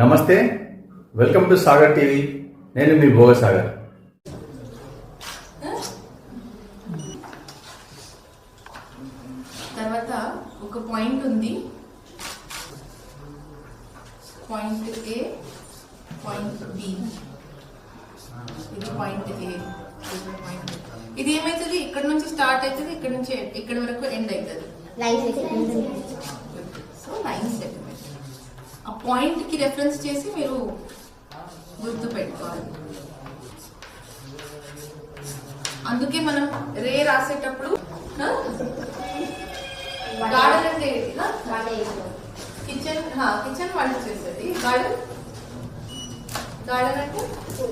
నమస్తే welcome to Sagar TV. నేను మీ భోగ సాగర్. తర్వాత ఒక పాయింట్ ఉంది. పాయింట్ ఏ పాయింట్ బి ఇది పాయింట్ ఏ ఇది ఏమవుతుంది ఇక్కడ నుంచి స్టార్ట్ అవుతుంది ఇక్కడ నుంచి ఇక్కడ వరకు ఎండ్ అవుతుంది సో లైన్ సెగ్మెంట్ ఆ పాయింట్కి రెఫరెన్స్ చేసి మీరు గుర్తు పెట్టుకోవాలి అందుకే మనం రే రాసేటప్పుడు గార్డెన్ అంటే కిచెన్ కిచెన్ వంట చేసేది. గార్డెన్? గార్డెన్ అంటే? సో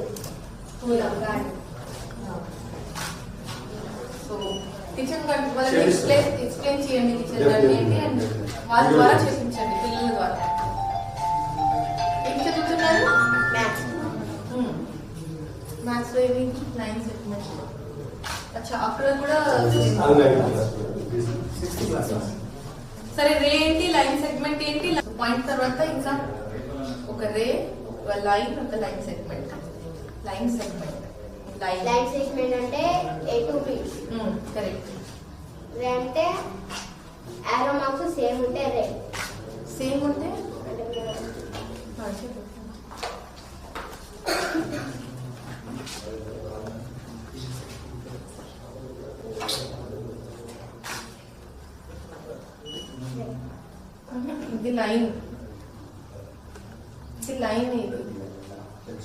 కిచెన్ గార్డెన్ వాళ్ళని ఎక్స్ప్లెయిన్ ఎక్స్ప్లెయిన్ చేయండి కిచెన్ గార్డెన్ ఏంటి అండ్ వాళ్ళ ద్వారా చేసించండి పిల్లల ద్వారా. ఏం చదువుతున్నారు? మ్యాథ్స్లో ఏమి? నైన్ సెగ్మెంట్ అచ్చా అక్కడ కూడా సరే రే ఏంటి? లైన్ సెగ్మెంట్ ఏంటి? పాయింట్ తర్వాత ఇంకా ఒక రే ఒక లైన్ ఒక line segment line segment line life segment అంటే A to B correct ray అంటే ఆరో మార్క్స్ సేమ్ ఉంటే రే సేమ్ ఉంటే. ఇది లైన్. ఇది లైన్ ఇది.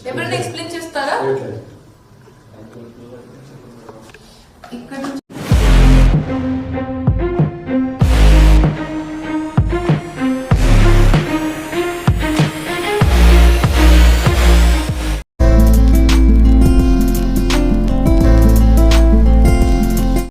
ఎవరైనా ఎక్స్ప్లెయిన్ చేస్తారా? ఇక్కడ నుంచి